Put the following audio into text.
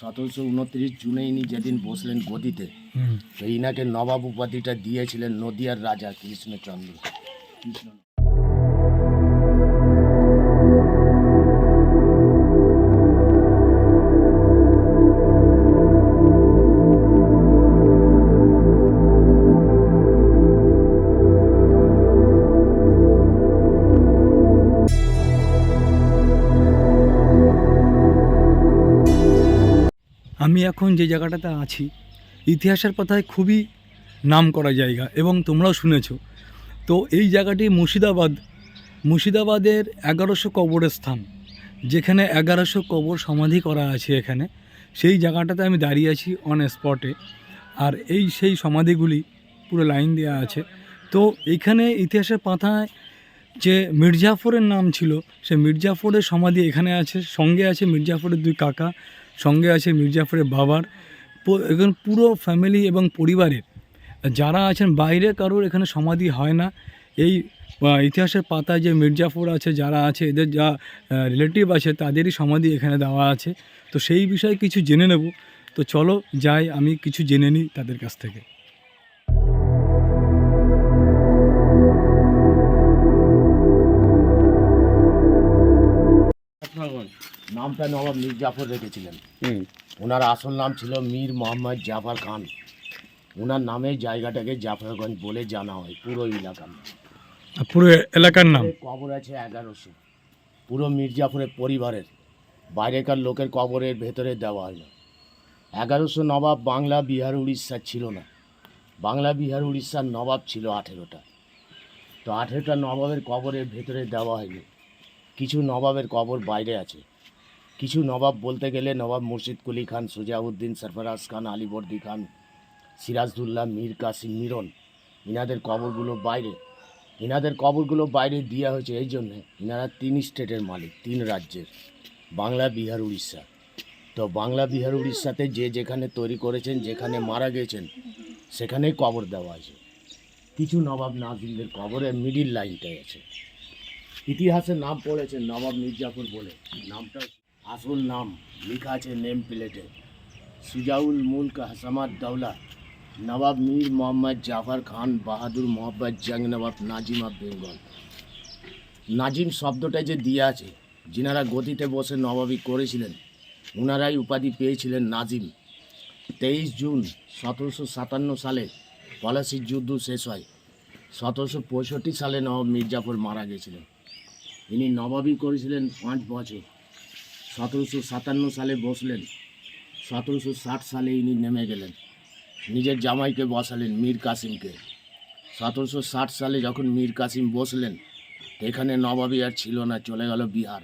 সতেরোশো উনত্রিশ জুনে ইনি যেদিন বসলেন গদিতে তো ইনাকে নবাব উপাধিটা দিয়েছিলেন নদিয়ার রাজা কৃষ্ণচন্দ্র। কৃষ্ণ আমি এখন যে জায়গাটাতে আছি, ইতিহাসের পাতায় খুবই নাম করা জায়গা এবং তোমরাও শুনেছ। তো এই জায়গাটি মুর্শিদাবাদ, মুর্শিদাবাদের এগারোশো কবরের স্থান, যেখানে এগারোশো কবর সমাধি করা আছে এখানে। সেই জায়গাটাতে আমি দাঁড়িয়ে আছি অন স্পটে আর এই সেই সমাধিগুলি পুরো লাইন দেওয়া আছে। তো এখানে ইতিহাসের পাতায় যে মির্জাফরের নাম ছিল, সে মির্জাফরের সমাধি এখানে আছে, সঙ্গে আছে মির্জাফরের দুই কাকা। সঙ্গে আছে মির্জাফরের বাবার এখন পুরো ফ্যামিলি এবং পরিবারের। যারা আছেন বাইরে, কারোর এখানে সমাধি হয় না। এই ইতিহাসের পাতায় যে মির্জাফর আছে, যারা আছে, এদের যা রিলেটিভ আছে, তাদেরই সমাধি এখানে দেওয়া আছে। তো সেই বিষয়ে কিছু জেনে নেব। তো চলো যাই, আমি কিছু জেনে নিই তাদের কাছ থেকে। নামটা নবাব মীর জাফর রেখেছিলেন ওনার আসল নাম ছিল মীর মোহাম্মদ জাফর খান। ওনার নামে জায়গাটাকে জাফরগঞ্জ বলে জানা হয় পুরো এলাকার নাম। পুরো এলাকার নাম? কবর আছে এগারোশো। পুরো মির্জাফরের পরিবারের। বাইরেকার লোকের কবরের ভেতরে দেওয়া হয় না। এগারোশো নবাব বাংলা বিহার উড়িষ্যার ছিল না। বাংলা বিহার উড়িষ্যার নবাব ছিল আঠেরোটা। তো আঠেরোটা নবাবের কবরের ভেতরে দেওয়া হয়নি। কিছু নবাবের কবর বাইরে আছে। কিছু নবাব বলতে গেলে নবাব মুর্শিদ কুলি খান, সুজাউদ্দিন সরফরাজ খান আলিবর্দি খান, সিরাজদুল্লাহ মীর কাসিম মিরন, ইনাদের কবরগুলো বাইরে। ইনাদের কবরগুলো বাইরে দেওয়া হয়েছে এই জন্যে ইনারা তিন স্টেটের মালিক, তিন রাজ্যের, বাংলা, বিহার, উড়িষ্যা। তো বাংলা, বিহার, উড়িষ্যাতে যে যেখানে তৈরি করেছেন, যেখানে মারা গেছেন, সেখানেই কবর দেওয়া আছে। কিছু নবাব নাজিমদের কবরের মিডিল লাইনটাই আছে। ইতিহাসে নাম পড়েছেন নবাব মির্জাফর বলে। নামটা আসল নাম, লেখা আছে নেম প্লেটে। সুজাউল মুলক হাসামাত দৌলা নবাব মীর মোহাম্মদ জাফর খান, বাহাদুর মোহাম্মদ জং নবাব নাজিম অফ বেঙ্গল। নাজিম শব্দটা যে দিয়ে আছে, যিনারা গতিতে বসে নবাবি করেছিলেন ওনারাই উপাধি পেয়েছিলেন নাজিম। তেইশ জুন সতেরোশো সাতান্ন সালে পলাশির যুদ্ধ শেষ হয়। সতেরোশো পঁয়ষট্টি সালে নবাব মির্জাফর মারা গেছিলেন। ইনি নবাবি করেছিলেন পাঁচ বছর। সতেরোশো সাতান্ন সালে বসলেন। সতেরোশো ষাট সালে ইনি নেমে গেলেন। নিজের জামাইকে বসালেন মীর কাসিমকে। সতেরোশো ষাট সালে যখন মীর কাসিম বসলেন, এখানে নবাবি আর ছিল না, চলে গেল বিহার।